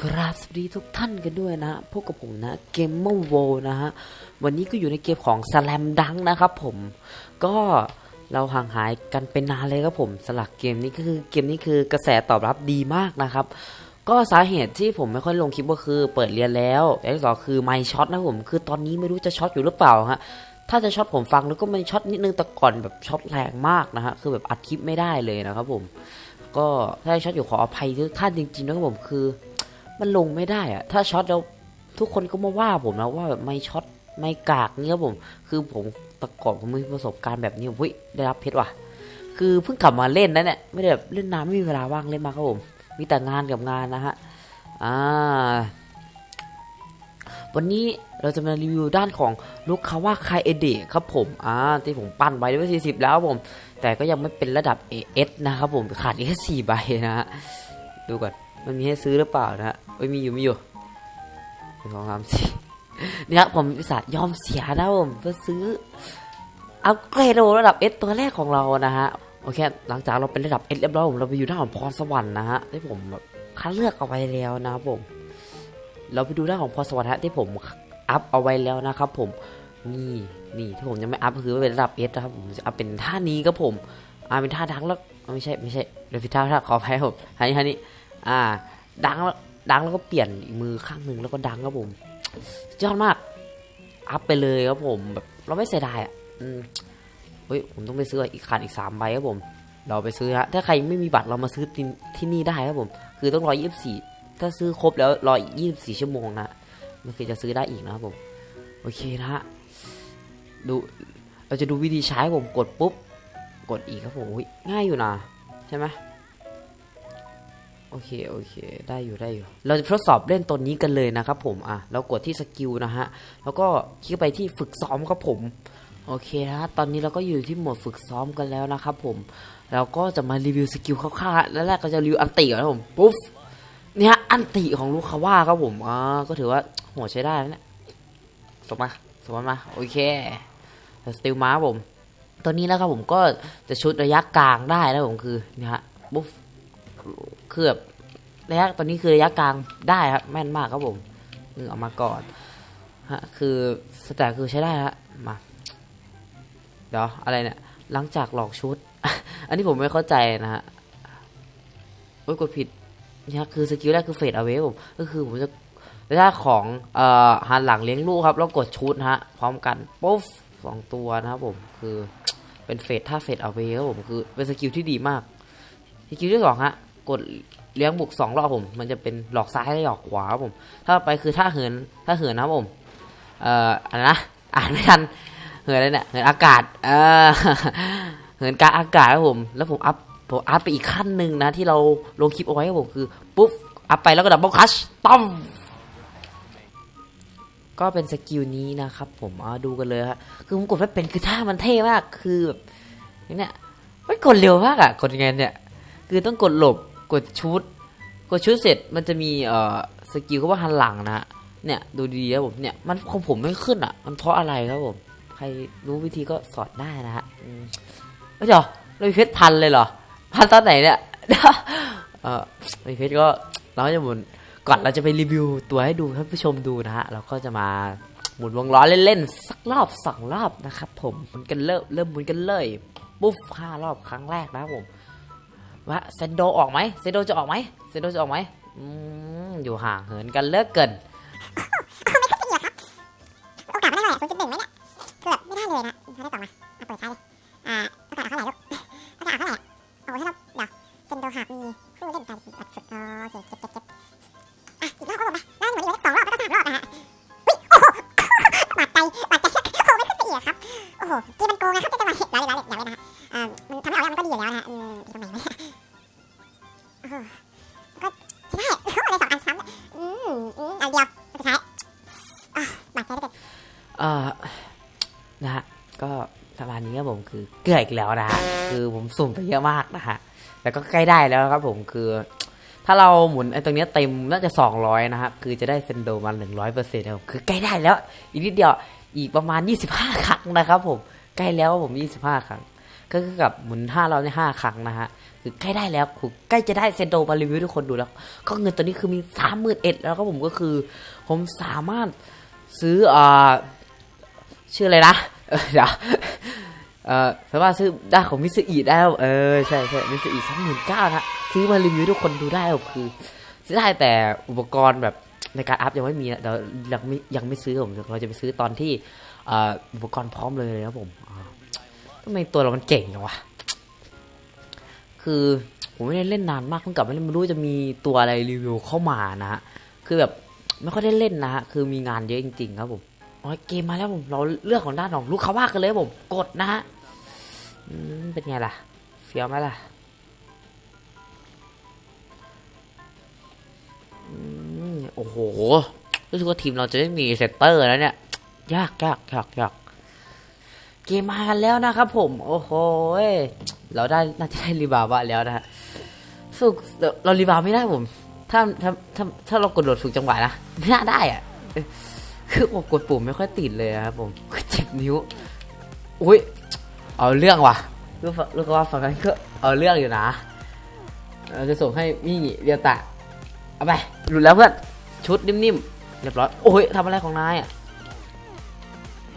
ครับสวัสดีทุกท่านกันด้วยนะ พบกับผมนะเกมเมอร์โวนะฮะ วันนี้ก็อยู่ในเกมของ Slam Dunk นะครับผม ก็เราห่างหายกันเป็นนานเลยครับผมสลักเกมนี้ก็คือเกมนี้คือกระแสตอบรับดีมากนะครับ ก็สาเหตุที่ผมไม่ค่อยลงคลิปก็คือเปิดเรียนแล้วและที่สองคือไม่ช็อตนะผม คือตอนนี้ไม่รู้จะช็อตอยู่หรือเปล่าฮะ ถ้าจะช็อตผมฟังแล้วก็ไม่ช็อตนิดนึงแต่ก่อนแบบช็อตแรงมากนะฮะ คือแบบอัดคลิปไม่ได้เลยนะครับผม ก็ถ้าช็อตอยู่ขออภัยทุกท่านจริงๆนะครับผมคือ มันลงไม่ได้อะถ้าช็อตแล้วทุกคนก็มาว่าผมนะว่าแบบไม่ช็อตไม่กากเนี่ยผม คือผมตะกอนผมมีประสบการณ์แบบนี้เฮ้ยได้รับเพชรว่ะ คือเพิ่งกลับมาเล่นนะเนี่ยไม่ได้แบบเล่นนานไม่มีเวลาว่างเล่นมากครับผม มีแต่งานกับงานนะฮะอ่าวันนี้เราจะมารีวิวด้านของลูกคาว่าคายเอเดครับผมอ่าที่ผมปั้นไว้ได้สี่สิบแล้วผม แต่ก็ยังไม่เป็นระดับ AS นะครับผมขาดอีกแค่สี่ใบนะฮะดูก่อน มันมีให้ซื้อหรือเปล่านะฮะเอ้ยมีอยู่มีอยู่หนึ่งสองสามสี่นี่ครับผมวิสายอมเสียนะผมเพื่อซื้ออัปเกรดระดับ S ตัวแรกของเรานะฮะโอเค หลังจากเราเป็นระดับ S เรียบร้อยผมเราไปอยู่ด้านของพรสวรรค์นะฮะที่ผมแบบคัดเลือกเอาไว้แล้วนะครับผม เราไปดูด้านของพรสวรรค์ฮะที่ผมอัพเอาไว้แล้วนะครับผมนี่นี่ที่ผมยังไม่อัพคือเป็นระดับ S นะครับผมจะอัพเป็นท่านี้ครับผมอ่าเป็นท่าดังแล้วไม่ใช่ไม่ใช่เดี๋ยวผิดท่าท่าขออภัยผมฮันนี่ฮันนี่ อ่า ดังแล้วดังแล้วก็เปลี่ยนอีกมือข้างหนึ่งแล้วก็ดังครับผมยอดมาก อัพไปเลยครับผมแบบเราไม่เสียดายอะเฮ้ยผมต้องไปซื้ออีกขาดอีกสามใบครับผม เราไปซื้อฮะถ้าใครไม่มีบัตรเรามาซื้อที่ที่นี่ได้ครับผม คือต้องรอยี่สิบสี่ถ้าซื้อครบแล้วรออีกยี่สิบสี่ชั่วโมงนะมันคือจะซื้อได้อีกนะครับผม โอเคนะฮะดูเราจะดูวิธีใช้ผมกดปุ๊บ กดอีกครับผมง่ายอยู่นะใช่ไหม โอเคโอเค ได้อยู่ได้อยู่ เราจะทดสอบเล่นตัวนี้กันเลยนะครับผมอะเรากดที่สกิลนะฮะแล้วก็คลิกไปที่ฝึกซ้อมครับผมโอเคนะตอนนี้เราก็อยู่ที่โหมดฝึกซ้อมกันแล้วนะครับผมเราก็จะมารีวิวสกิลคร่าวๆแล้วแรกก็จะรีวิวอันติก่อนนะผมปุ๊บเนี่ยอันติของลูกคาว่าครับผมอ่าก็ถือว่าโหใช้ได้แล้วเนี่ยส่งมาส่งมามา โอเคสติลมาผม ตัวนี้นะครับผมก็จะชุดระยะกลางได้นะผมคือเนี่ยฮะบุ๊ฟ คือแบบระยะตัวนี้คือระยะกลางได้ครับ แม่นมากครับผมนึงออกมาก่อนฮะคือสแตทคือใช้ได้ฮะมาเดี๋ยวอะไรเนี่ยหลังจากหลอกชุด อันนี้ผมไม่เข้าใจนะฮะโอ้ยกดผิดนี่ฮะคือสกิลแรกคือเฟดเอาไว้ผมก็คือผมจะระยะของเอ่อหันหลังเลี้ยงลูกครับ แล้วกดชุดฮะ พร้อมกันปุ๊บสองตัวนะครับผมคือเป็นเฟดท่าเฟดเอาไว้ครับผมคือเป็นสกิลที่ดีมากสกิลที่สองฮะ กดเลี้ยงบุกสองรอบผม มันจะเป็นหลอกซ้ายและหลอกขวาครับผม ถ้าไปคือท่าเหินท่าเหินนะผม เอ่ออะไรนะอ่านไม่ทันเหินอะไรเนี่ยเหินอากาศ เออเหินกางอากาศครับผม แล้วผมอัพผมอัพไปอีกขั้นหนึ่งนะ ที่เราลงคลิปเอาไว้ครับผมคือปุ๊บอัพไปแล้วก็ดับเบิลคัชต้อมก็เป็นสกิลนี้นะครับ ผมเอาดูกันเลยฮะคือผมกดไม่เป็นคือท่ามันเท่มากคือแบบเนี่ยไม่กดเร็วมากอะกดยังไงเนี่ย คือต้องกดหลบ กดชุด กดชุดเสร็จมันจะมีเอ่อสกิลเขาว่าหันหลังนะเนี่ยดูดีๆครับผมเนี่ยมันของผมไม่ขึ้นอะมันเพราะอะไรครับผมใครรู้วิธีก็สอนได้นะฮะอืมเอ้ยเดี๋ยวเรามีเพชรพันเลยเหรอพันตอนไหนเนี่ยเออมีเพชรก็เราจะหมุนก่อนเราจะไปรีวิวตัวให้ดูให้ผู้ชมดูนะฮะเราก็จะมาหมุนวงล้อเล่นๆสักรอบสองรอบนะครับผมหมุนกันเริ่มเริ่มหมุนกันเลยปุ๊บห้ารอบครั้งแรกนะครับผม ว่าเซโดออกไหมเซโดจะออกไหมเซโดจะออกไหมอืมอยู่ห่างเหินกันเลิกเกินโอกาสไม่ได้เลยศูนย์จุดหนึ่งไหมเนี่ยคือแบบไม่ได้เลยนะเขาได้ต่อมาเอาเปิดใช้เลยอ่าโอกาสเขาไหร่ลูกโอกาสเขาไหร่เอาไว้ให้เราเดี๋ยวเซนโดหากมีผู้เล่นการบัตรฝึกอ๋อโอเคเก็บเก็บเก็บ ก็ใช่ได้โอ้โหเลยสองอันซ้ำอืมอืมอันเดียวสุดท้ายอะบาดใจได้เป็นเอ่อนะฮะก็ประมาณนี้ครับผมคือเกลืออีกแล้วนะฮะคือผมสุ่มไปเยอะมากนะฮะแต่ก็ใกล้ได้แล้วครับผมคือ ถ้าเราหมุนไอ้ตรงนี้เต็มน่าจะ 200 นะฮะคือจะได้เซนโดมา100เปอร์เซ็นต์ครับคือใกล้ได้แล้ว อีกนิดเดียวอีกประมาณ 25 ครั้งนะครับผมใกล้แล้วครับผม 25 ครั้ง ก็คือกับหมุน5เราในย5ครั้งนะฮะคือใกล้ได้แล้วคือใกล้จะได้เซนโดมารีวิวทุกคนดูแล้ว ก็เงินตอนนี้คือมีสามหมื่นเอ็ดแล้วก็ผมก็คือ ผมสามารถซื้ออ่าชื่ออะไรนะเดี๋ยวเออสามารถซื้อได้ของมิสอีได้เออใช่ใช่มิสอีสองหมื่นเก้านะซื้อมารีวิวทุกคนดูได้ครับคือซื้อได้แต่อุปกรณ์แบบในการอัพยังไม่มีนะเดี๋ยวยังไม่ยังไม่ซื้อผมเราจะไปซื้อตอนที่อ่าอุปกรณ์พร้อมเลยครับผมอ ทำไมตัวเรามันเก่งจังวะ คือผมไม่ได้เล่นนานมากเพิ่งกลับมาเล่นไม่รู้จะมีตัวอะไรรีวิวเข้ามานะฮะ คือแบบไม่ค่อยได้เล่นนะฮะ คือมีงานเยอะจริง ๆ ครับผมอ๋อเกมมาแล้วผม เราเลือกของด้านของลูกค้าว่ากันเลยผม กดนะฮะเป็นไงล่ะ เฟี้ยวไหมล่ะอืมโอ้โห รู้สึกว่าทีมเราจะไม่มีเซตเตอร์แล้วเนี่ย ยากยากยากยาก เกมมากันแล้วนะครับผม โอ้โหเราได้น่าจะได้รีบาวะแล้วนะฮะฝึกเรารีบาวไม่ได้ผม ถ้าถ้าถ้าถ้าเรากดโดดฝึกจังหวะนะไม่น่าได้อะคือผมกดปุ่มไม่ค่อยติดเลยอะครับผมเจ็บนิ้วอุ้ยเอาเรื่องว่ะรู้ฟรู้ว่าฝั่งนั้นก็เอาเรื่องอยู่นะเราจะส่งให้มี่เรียตะเอาไปหลุดแล้วเพื่อนชุดนิ่มๆเรียบร้อยโอ้ยทำอะไรของนายอะ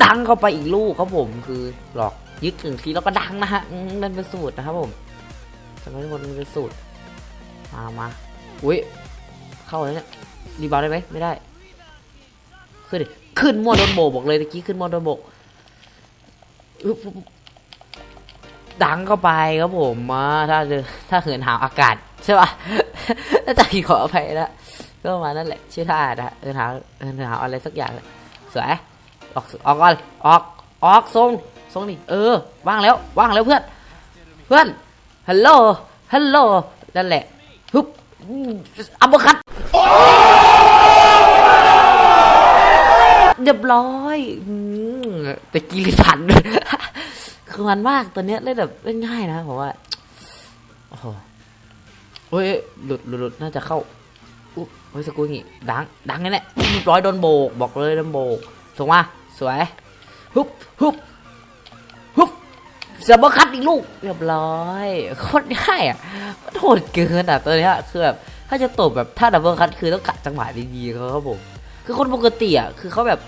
ดังเข้าไปอีกลูกครับผมคือหลอกยึดถึงทีแล้วก็ดังนะฮะมนั่นเป็นสูตรนะครับผมทำไมทุกคนมันเป็นสูตรมามาอุ้ยเข้าแล้วเนี่ยรีบาวได้ไหมไม่ได้ ขึ้นขึ้นมอโดนโบบอกเลยตะกี้ขึ้นมอโดนโบกอึ๊บดังเข้าไปครับผมมาถ้าเจอถ้าเหินหาวอากาศใช่ป่ะถ้าจะขออภัยแล้วก็มานั่นแหละชื่อท่านะเหินหาวเหินหาวอะไรสักอย่างสวย ออกออกก่อนออกออกทรงทรงนี่เออว่างแล้วว่างแล้วเพื่อนเพื่อนฮัลโหลฮัลโหลนั่นแหละฮึบอัมเบอร์คัตเรียบร้อยอแต่กีริพันคือมันมากตัวเนี้ยเล่นแบบเล่นง่ายนะผมว่าโอ้โหเฮ้ยหลุดหลุดหลุดน่าจะเข้าอุ้ยสกุลนี่ดังดังแน่ๆเรียบร้อยโดนโบกบอกเลยโดนโบกส่งมา สวยฮุบฮุบฮุบเสียบอลคัดอีกลูกเรียบร้อยโคตรง่ายอะโหดเกินอะตัวเนี้ยคือแบบถ้าจะตบแบบถ้าดับเบิลคัทคือต้องกะจังหวะดีๆเขาครับผม คือคนปกติอะคือเขาแบบ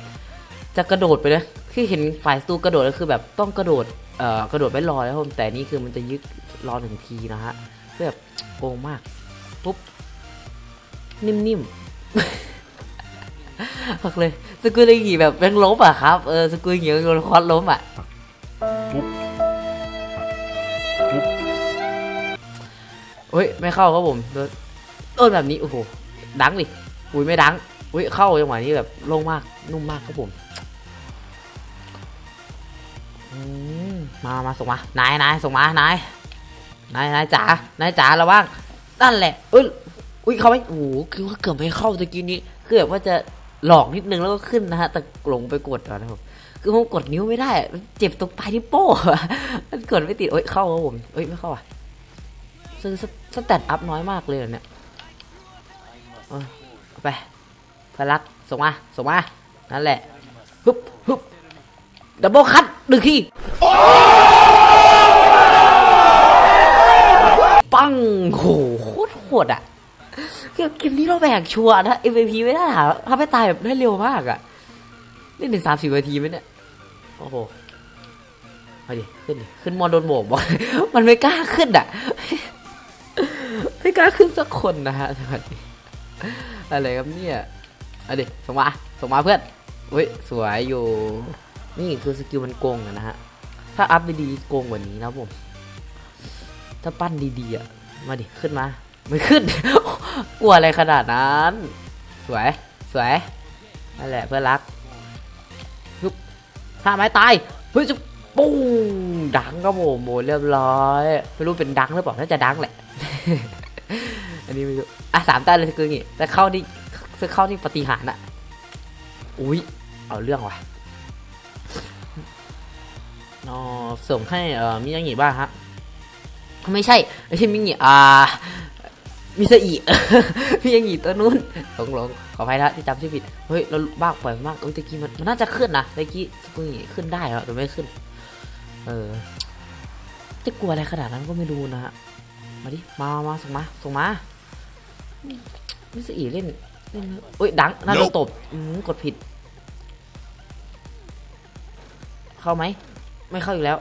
จะกระโดดไปเลยคือเห็นฝ่ายสตูกระโดดก็คือแบบต้องกระโดดเอ่อกระโดดไม่รอแล้วครับผมแต่นี่คือมันจะยึดรอหนึ่งทีนะฮะคือแบบโกงมากปุ๊บนิ่มๆ พักเลยสกุลยกี่แบบแบงล้มอะครับเออสกุลอย่โดนคอสล้มอะเฮ้ยไม่เข้าครับผมโดนแบบนี้โอ้โหดังดิอุ้ยไม่ดังอุ้ยเข้าจังหวะนี้แบบโล่งมากนุ่มมากครับผมมมามาส่งมานายนายส่งมานายนายนายจ๋านายจ๋าระวังนั่นแหละเอ้ยอุ้ยเขาไม่โอ้โหคือว่าเกือบไม่เข้าตะกี้นี้คือแบบว่าจะ หลอกนิดนึงแล้วก็ขึ้นนะฮะ แต่หลงไปกดก่อนนะครับ คือผมกดนิ้วไม่ได้ เจ็บตรงปลายนิ้วโป้งอะมันกดไม่ติดเอ้ยเข้าครับผมเอ้ยไม่เข้าอะซื้อสแตทอัพน้อยมากเลยเนี่ยไปพลักส่งมาส่งมา นั่นแหละฮึบฮึบดับเบิลคัตหนึ่งทีปังโหโคตรโหดอะ เกมนี้เราแบกชัวร์นะ MVP ไม่ได้หาทำให้ตายแบบได้เร็วมากอะ นี่หนึ่งสามสิบนาทีไหมเนี่ย โอ้โหมาดิ ขึ้นดิ ขึ้นมอโดนโบกบอกมันไม่กล้าขึ้นอะ ไม่กล้าขึ้นสักคนนะฮะจังหวะนี้อะไรครับเนี่ยเอาดิส่งมาส่งมาเพื่อนเฮ้ยสวยอยู่ นี่คือสกิลมันโกงนะฮะ ถ้าอัพดีๆโกงกว่านี้นะผม ถ้าปั้นดีๆอะ มาดิ ขึ้นมา ไม่ขึ้น กลัวอะไรขนาดนั้น สวย สวย นั่นแหละเพื่อนรักฮึบถ้าไม้ตาย เฮ้ยจะปุ้งดังครับผมโมเรียบร้อย ไม่รู้เป็นดังหรือเปล่า น่าจะดังแหละ อันนี้ไม่รู้ อะสามตาเลยสกิลนี่แต่เข้าที่ซื้อเข้าที่ปฏิหารอะอุ้ย เอาเรื่องว่ะนอส่งให้เอ่อมิยางิบ้างฮะ ไม่ใช่ไม่ใช่มิยางิอ่า มิซาอิมิยางิตัวนู้นหลงหลงขออภัยนะที่จำชื่อผิด เฮ้ย เราบ้าปล่อยมากเอ้ยตะกี้มันมันน่าจะขึ้นนะตะกี้สกุลงิขึ้นได้แล้วแต่ไม่ขึ้น เออ จะกลัวอะไรขนาดนั้นก็ไม่รู้นะฮะมาดิ มามาส่งมา ส่งมา มิสอีเล่นเล่นเอ้ย ดัง น่าโดนตบอืมกดผิด เข้าไหม ไม่เข้าอีกแล้ว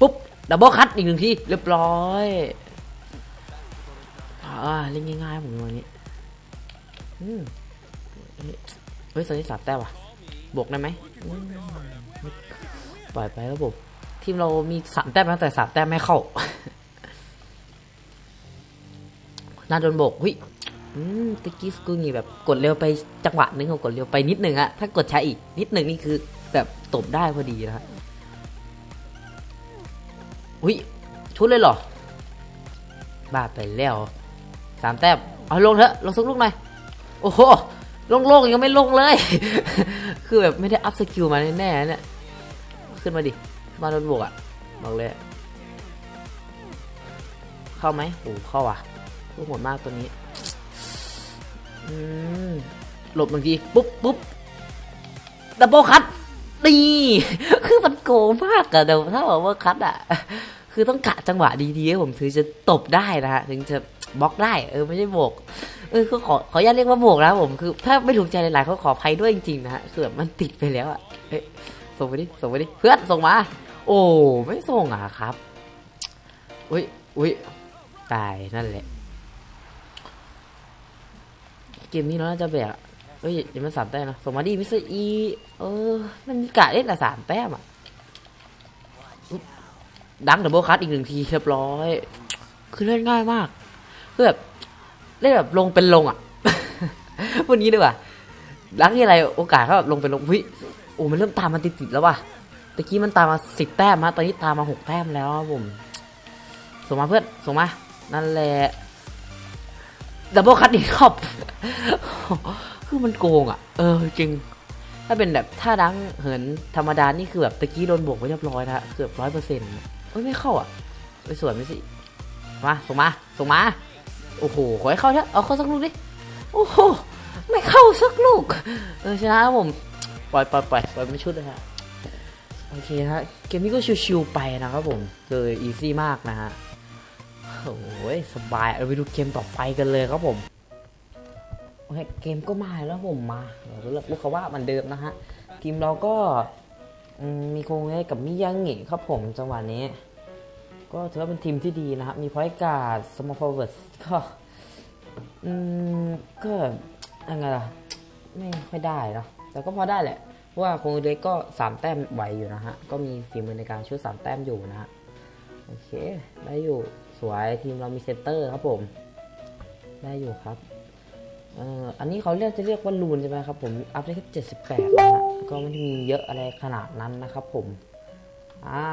ปุ๊บ ดับเบิลคัตอีกหนึ่งที เรียบร้อย อ่าเล่นง่ายๆผมวันนี้อืมเฮ้ยเฮ้ยตอนนี้สามแต้มว่ะบวกได้ไหมปล่อยไปครับผมทีมเรามีสามแต้มนะแต่สามแต้มไม่เข้าน่าโดนโบกหุยตะกี้สกูงี้แบบกดเร็วไปจังหวะนึงกับกดเร็วไปนิดหนึ่งอะถ้ากดช้าอีกนิดหนึ่งนี่คือแบบตบได้พอดีนะฮะหุยชุดเลยเหรอบ้าไปแล้ว สามแต้มเอาลงเถอะลงสักลูกหน่อยโอ้โหโล่งๆยังไม่ลงเลย คือแบบไม่ได้อัพสกิลมาแน่ๆเนี่ยขึ้นมาดิมาโดนบวกอะบอกเลย เข้าไหมโอ้เข้าอะโอ้โหดมากตัวนี้อืมหลบหนึ่งทีปุ๊บปุ๊บดับเบิลคัตดีคือมันโกงมากอะเดี๋ยวถ้าบอกว่าคัตอะคือต้องกะจังหวะดีๆผมถึงจะตบได้นะฮะถึงจะ บล็อกได้เออไม่ใช่โบกเออก็ขอขออนุญาตเรียกว่าโบกนะผมคือ ถ้าไม่ถูกใจหลายๆเขาขออภัยด้วยจริงๆนะฮะคือแบบมันติดไปแล้วอะเอ๊ะส่งไปดิส่งไปดิเพื่อนส่งมา โอ้ไม่ส่งอะครับอุ้ยอุ้ยตายนั่นแหละเกมนี้เราน่าจะแบกเฮ้ยเดี๋ยวมันสามแต้มนะส่งมาดิมิสเตอร์อีเออ มันมีกะเล่นแต่สามแต้มอะดังดับเบิลคัตอีกหนึ่งทีเรียบร้อย คือเล่นง่ายมาก คือแบบเล่นแบบลงเป็นลงอะวันนี้ดีกว่าดังที่อะไรโอกาสเขาแบบลงเป็นลงวิโอ้มันเริ่มตามมาติดๆแล้วว่ะตะกี้มันตามมาสิบแต้มมาตอนนี้ตามมาหกแต้มแล้วผมส่งมาเพื่อนส่งมา นั่นแหละดับเบิลคัตอีกรอบคือมันโกงอะ เออจริง ถ้าเป็นแบบท่าดังเหินธรรมดา นี่คือแบบตะกี้โดนบวกไว้เรียบร้อยนะฮะเกือบร้อยเปอร์เซ็นต์เอ้ยไม่เข้าอะ ไปสวนไม่สิ มา ส่งมา ส่งมา โอ้โห ขอให้เข้าเถอะเอาเข้าสักลูกดิ โอ้โห ไม่เข้าสักลูก เออชนะครับผม ปล่อยปล่อยปล่อยปล่อยไม่ชุดเลยฮะ โอเคฮะ เกมนี้ก็ชิวๆไปนะครับผมคืออีซี่มากนะฮะ โอ้ยสบาย เอาไปดูเกมต่อไปกันเลยครับผมโอเคเกมก็มาแล้วผมมาเราเลือกลูกเขาว่ามันเดิมนะฮะ ทีมเราก็มีโคงเอกับมิยังงิครับผมจังหวะนี้ ก็ถือว่าเป็นทีมที่ดีนะครับ มีพอยการ์ดสมอลฟอร์เวิร์ดก็อืมก็ยังไงล่ะ ไม่ค่อยได้เนาะแต่ก็พอได้แหละว่าคงเล็กก็สามแต้มไหวอยู่นะฮะ ก็มีฝีมือในการช่วยสามแต้มอยู่นะฮะ โอเค ได้อยู่สวยทีมเรามีเซนเตอร์ครับผม ได้อยู่ครับเอ่ออันนี้เขาเรียกจะเรียกว่าลูนใช่ไหมครับผม อัพได้แค่เจ็ดสิบแปดนะฮะ ก็ไม่ได้มีเยอะอะไรขนาดนั้นนะครับผม อ่า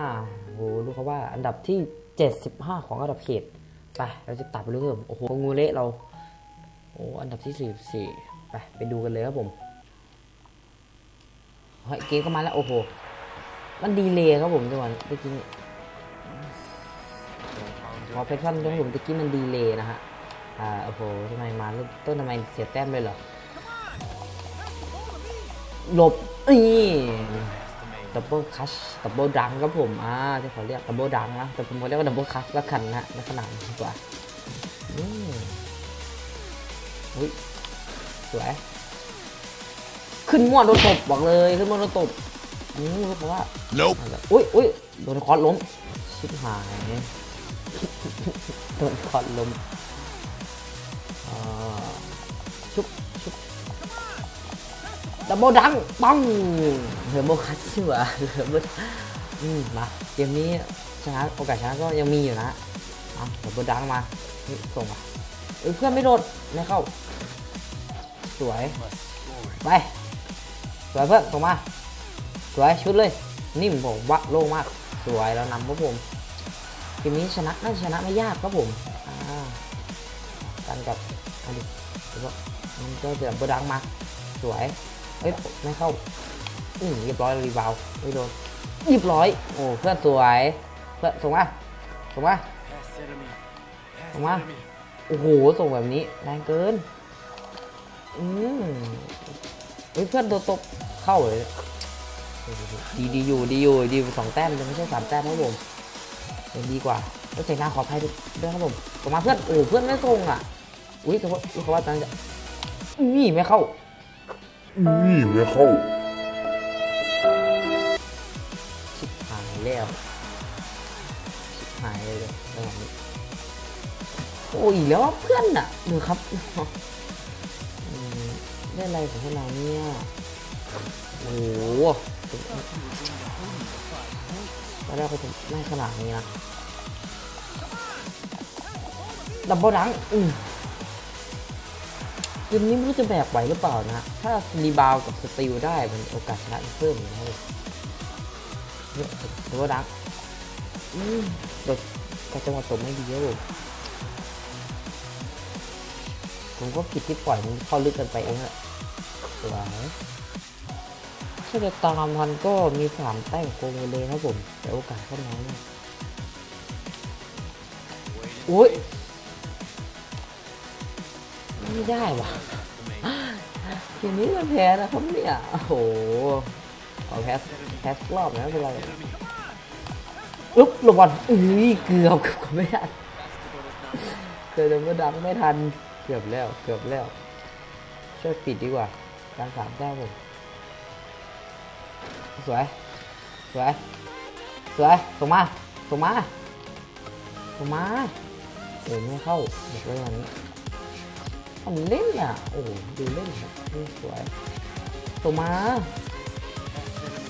โหรู้เขาว่าอันดับที่ 75 ของอันดับเขต ไป เราจะตัดไปเรื่อยโอ้โหงูเละเรา โอ้อันดับที่ 44 ไป ไปดูกันเลยครับผมเฮ้ยเกมก็มาแล้ว โอ้โห มันดีเลยครับผมจังหวะเมื่อกี้นี่ขอเพชรพันด้วยผมตะกี้มันดีเลยนะฮะ อ่า โอ้โหทำไมมาต้นทำไมเสียแต้มเลยเหรอ หลบ นี่ ดับเบิลคัชดับเบิลดังครับผม อ่าที่เขาเรียกดับเบิลดังนะ แต่ผมเขาเรียกว่าดับเบิลคัชละกันนะลักษณะนี้ดีกว่าอืมอุ้ยสวย ขึ้นม่วนโดนตบบอกเลย ขึ้นม่วนโดนตบอืมรู้เพราะว่า Nope. อุ้ยอุ้ยโดนคอร์สล้ม ชิบหาย โดนคอร์สล้มอ่าชุบชุบ ดับเบิลดังปังเฮอร์โบคัสชัวเฮอร์โบอืมมาเกมนี้ชนะโอกาสชนะก็ยังมีอยู่นะอะดับเบิลดังมาส่งมาเอ้ยเพื่อนไม่โดนไม่เข้า สวย ไปสวยเพื่อนส่งมา สวยชุดเลย นิ่มผมวะโล่งมาก สวยแล้วนำครับผมเกมนี้ชนะน่าชนะไม่ยากครับผมอ่ากันกับอันนี้แล้วก็มันก็จะบดังมาสวย เอ้ยไม่เข้าอืมเรียบร้อยรีบาวไม่โดนเรียบร้อยโอ้เพื่อนสวยเพื่อนส่งมาส่งมาส่งมาโอ้โหส่งแบบนี้แรงเกินอืมเฮ้ยเพื่อนโดนตบเข้าเลยดีดีอยู่ดีอยู่ดีสองแต้มจะไม่ใช่สามแต้มครับผมยังดีกว่าโอเสียงดังขออภัยด้วยครับผมส่งมาเพื่อนโอ้เพื่อนไม่ส่งอะอุ้ยแต่ว่าเขาว่าตอนนี้นี่ไม่เข้า นี่ไม่เข้าชิบหายแล้วชิบหายเลยจังหวะนี้โอ้ยแล้วเพื่อนอะดูครับอืมเล่นอะไรของพวกเราเนี่ยโอ้โหตอนแรกเขาจะไม่ขนาดนี้นะดับเบิลดังอืม เกมนี้ไม่รู้จะแบกไหวหรือเปล่านะ ถ้ารีบาวกับสติลได้มันโอกาสชนะเพิ่มนะครับเนี่ยดับเบิลดังอืมโดดกระจังหวะตกไม่ดีครับผมก็ผิดที่ปล่อยมันเข้าลึกกันไปเองแหละสวยถ้าจะตามทันก็มีสามแต้มโกงเลยครับผม แต่โอกาสก็น้อยมากอุ้ย ไม่ได้ว่ะทีนี้มันแพ้นะครับเนี่ยโอ้โหเอาแพ้แพ้สักรอบนะเป็นไรอุ๊บลบบอลอุ้ยเกือบเกือบไม่ทันเกือบจะไม่ดังไม่ทันเกือบแล้วเกือบแล้วช่วยปิดดีกว่าการสามแต้มผมสวยสวยสวยส่งมาส่งมาส่งมาโอ้ไม่เข้าเด็กเลยวันนี้ ทำเล่นอะ โอ้ดูเล่นแบบนี่สวยส่งมา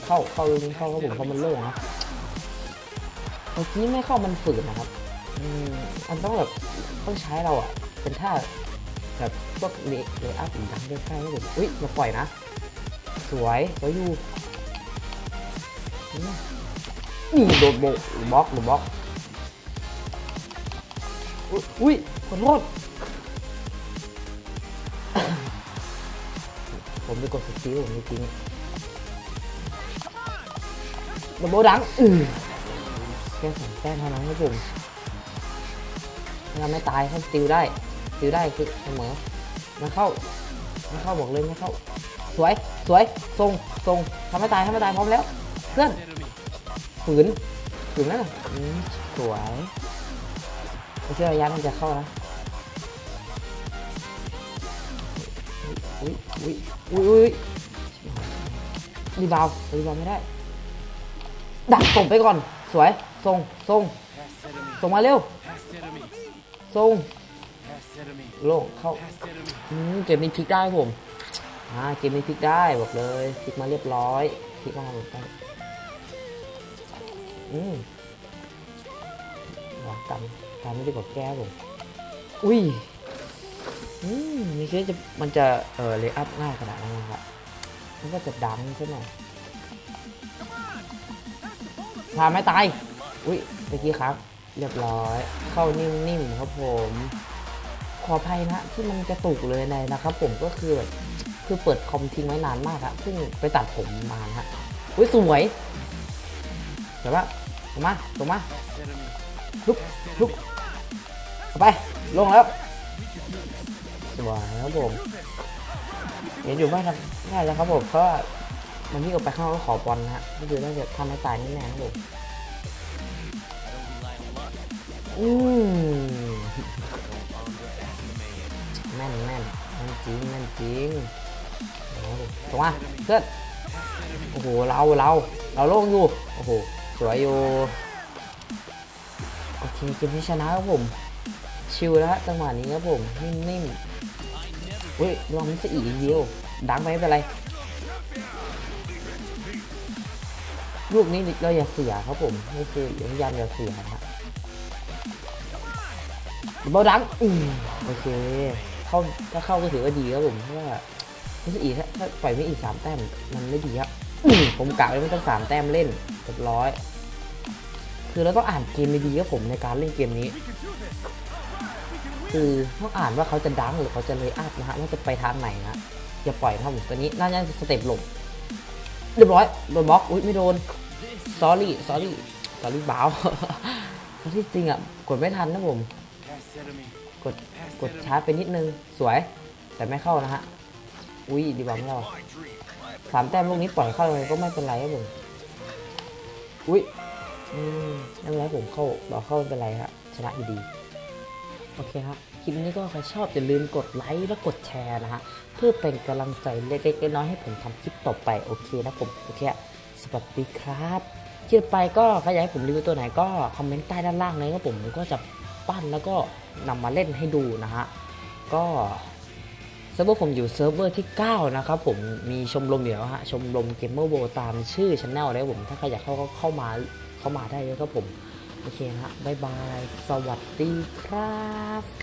เข้าเข้าเลยเข้าครับผมเพราะมันโล่งนะเมื่อกี้ไม่เข้ามันฝืนนะครับ อืมมันต้องแบบต้องใช้เราอะ เป็นท่าแบบพวกเลเลอัพอีกดังได้ใกล้ครับผมอุ้ยมาปล่อยนะ สวยสวยอยู่นี่โดนโบบล็อกบล็อกอุ๊ยอุ้ยขอโทษ ผมไปกดสกิลผมจริงโดนโบดังอือแค่สองแต้มเท่านั้นครับผมถ้าเราไม่ตายเขาสติลได้สติลได้คือเสมอมันเข้ามันเข้าบอกเลยไม่เข้า สวยสวยทรงทรงทำให้ตายทำให้ตายพร้อมแล้ว เพื่อนฝืนฝืนนั่นน่ะสวยไม่เชื่อระยะมันจะเข้านะ อุ้ยอุ้ยอุ้ยอุ้ยรีบาวรีบาวไม่ได้ ดักตบไปก่อน สวยทรงทรงส่งมาเร็วทรงโล่งเข้าเกมนี้พลิกได้ผม อ่า เกมนี้พลิกได้บอกเลยพลิกมาเรียบร้อยพลิกมาหมดไปอืมวางกันกันไม่ได้กดแก้ผม อุ้ย อืมไม่คิดจะมันจะเออเลอัพง่ายขนาดนั้นนะครับมันก็จะดังซะหน่อยพาไม่ตาย อุ้ยเมื่อกี้ครับ เรียบร้อย เข้านิ่มๆครับผม ขออภัยนะที่มันกระตุกเลยในนะครับ ผมก็คือแบบคือเปิดคอมทิ้งไว้นานมากครับเพิ่งไปตัดผมมาฮะอุ้ยสวยเดี๋ยวว่าส่งมาส่งมาลุกลุกไป ลงแล้ว สวยครับผมเห็นอยู่ไม่ทำง่ายแล้วครับผมเพราะมันที่งออกไปข้างนอกก็ขอบอลนะฮะก็คือน่าจะทำให้ตายแน่ครับผมอืมแม่นแม่นแม่นจริงแม่นจริงถูกมาเพื่อนโอ้โหเราเราเราโล่งอยู่โอ้โหสวยอยู่โอเคเกมนี้ชนะครับผมชิลแล้วจังหวะนี้ครับผมนิ่มๆ เฮ้ยลองมิสอีกเดียว ดังไปไม่เป็นไร ลูกนี้เราอย่าเสียครับผมนี่คือพยายามอย่าเสียนะฮะเบาดังอืมโอเคเข้าถ้าเข้าก็ถือว่าดีครับผมเพราะว่ามิสอีถ้าถ้าปล่อยไม่อีกสามแต้มมันไม่ดีครับผมกะไว้ไม่ต้องสามแต้มเล่นเรียบร้อย คือเราต้องอ่านเกมดีๆครับผมในการเล่นเกมนี้ คือต้องอ่านว่าเขาจะดังหรือเขาจะเลยอัพนะฮะว่าจะไปทางไหนนะอย่าปล่อยครับผมตัวนี้น่าจะสเต็ปหลบเรียบร้อยโดนบล็อกอุ้ยไม่โดน s อรี่ s อรี่ s อรี่บ้าวที่จริงอะกดไม่ทันนะผม กดกดช้าไปนิดนึงสวย แต่ไม่เข้านะฮะอุ้ยดีกว่าไม่เราสามแต้มลูกนี้ปล่อยเข้าเลยก็ไม่เป็นไรครับผมอุ้ยอืมไม่เป็นไรผมเข้าเราเข้าเป็นไรครับชนะอยู่ดี โอเคครับคลิปนี้ก็ใครชอบอย่าลืมกดไลค์และกดแชร์นะฮะเพื่อเป็นกำลังใจเล็กๆน้อยๆให้ผมทำคลิปต่อไปโอเคนะผมโอเคสวัสดีครับคลิปไปก็ใครอยากให้ผมรีวิวตัวไหนก็คอมเมนต์ใต้ด้านล่างเลยครับผมก็จะปั้นแล้วก็นำมาเล่นให้ดูนะฮะก็เซิร์ฟเวอร์ผมอยู่เซิร์ฟเวอร์ที่ 9 นะครับผมมีชมรมอยู่แล้วฮะชมรมเกมเมอร์โบตามชื่อช anel เลยครับผมถ้าใครอยากเข้าก็เข้ามาเข้ามาได้เลยครับผม โอเคนะฮะบ๊ายบาย สวัสดีครับ